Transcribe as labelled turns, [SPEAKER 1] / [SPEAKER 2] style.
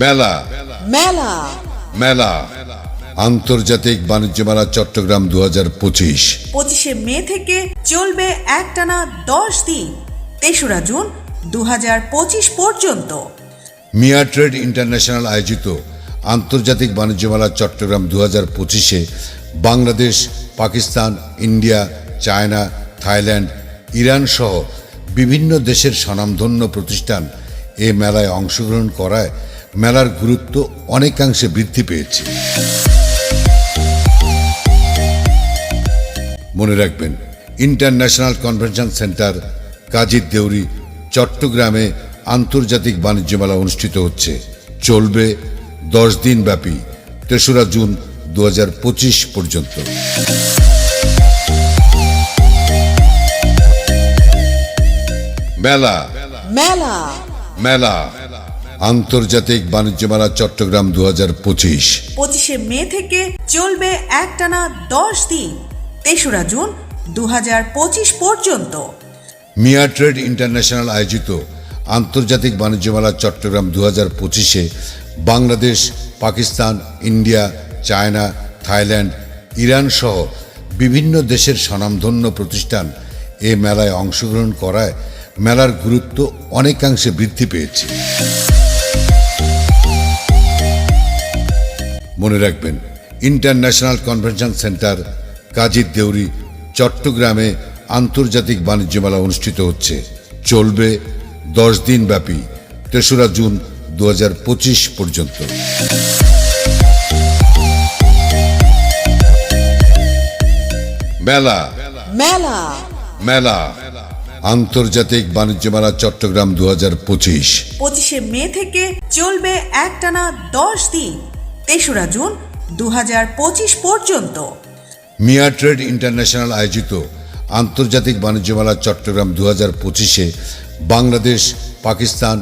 [SPEAKER 1] মেলা।
[SPEAKER 2] মেলা।
[SPEAKER 1] মেলা। আন্তর্জাতিক বাণিজ্য মেলা চট্টগ্রাম দু হাজার পঁচিশ।
[SPEAKER 2] পঁচিশে মে থেকে চলবে একটানা দশ দিন তেসরা জুন দু হাজার পঁচিশ পর্যন্ত।
[SPEAKER 1] মিয়া ট্রেড ইন্টারন্যাশনাল আয়োজিত আন্তর্জাতিক বাণিজ্য মেলা চট্টগ্রাম দু হাজার পঁচিশে Bangladesh Pakistan India China Thailand Iran সহ বিভিন্ন দেশের স্বনামধন্য প্রতিষ্ঠান এ মেলায় অংশগ্রহণ করায় মেলার গুরুত্ব অনেকাংশে বৃদ্ধি পেয়েছে। মনে রাখবেন ইন্টারন্যাশনাল কনভেনশন সেন্টার কাজীর দেউরি চট্টগ্রামে আন্তর্জাতিক বাণিজ্য মেলা অনুষ্ঠিত হচ্ছে। চলবে দশ দিন ব্যাপী তেসরা জুন দু হাজার পঁচিশ পর্যন্ত। মেলা।
[SPEAKER 2] মেলা।
[SPEAKER 1] মেলা। আন্তর্জাতিক বাণিজ্য মেলা চট্টগ্রাম দু হাজার পঁচিশ।
[SPEAKER 2] পঁচিশে মে থেকে চলবে একটানা দশ দিন তেসরা জুন দু পঁচিশ পর্যন্ত।
[SPEAKER 1] মিয়া ট্রেড ইন্টারন্যাশনাল আয়োজিত আন্তর্জাতিক বাণিজ্য মেলা চট্টগ্রাম দু হাজার পঁচিশে Bangladesh Pakistan India China Thailand Iran সহ বিভিন্ন দেশের স্বনামধন্য প্রতিষ্ঠান এ মেলায় অংশগ্রহণ করায় মেলার গুরুত্ব অনেকাংশে বৃদ্ধি পেয়েছে। মনে রাখবেন ইন্টারন্যাশনাল কনভেনশন সেন্টার কাজীর দেউরি চট্টগ্রামে আন্তর্জাতিক বাণিজ্য মেলা অনুষ্ঠিত হচ্ছে। চলবে দশ দিন ব্যাপী তেসরা জুন দু পর্যন্ত। মেলা।
[SPEAKER 2] মেলা।
[SPEAKER 1] মেলা। আন্তর্জাতিক বাণিজ্য মেলা চট্টগ্রাম দু পঁচিশ।
[SPEAKER 2] পঁচিশে মে থেকে চলবে একটানা দশ দিন। তেসরা জুন দু পর্যন্ত।
[SPEAKER 1] মিয়া ট্রেড ইন্টারন্যাশনাল আয়োজিত আন্তর্জাতিক বাণিজ্য মেলা চট্টগ্রাম দু হাজার পঁচিশে বাংলাদেশ, পাকিস্তান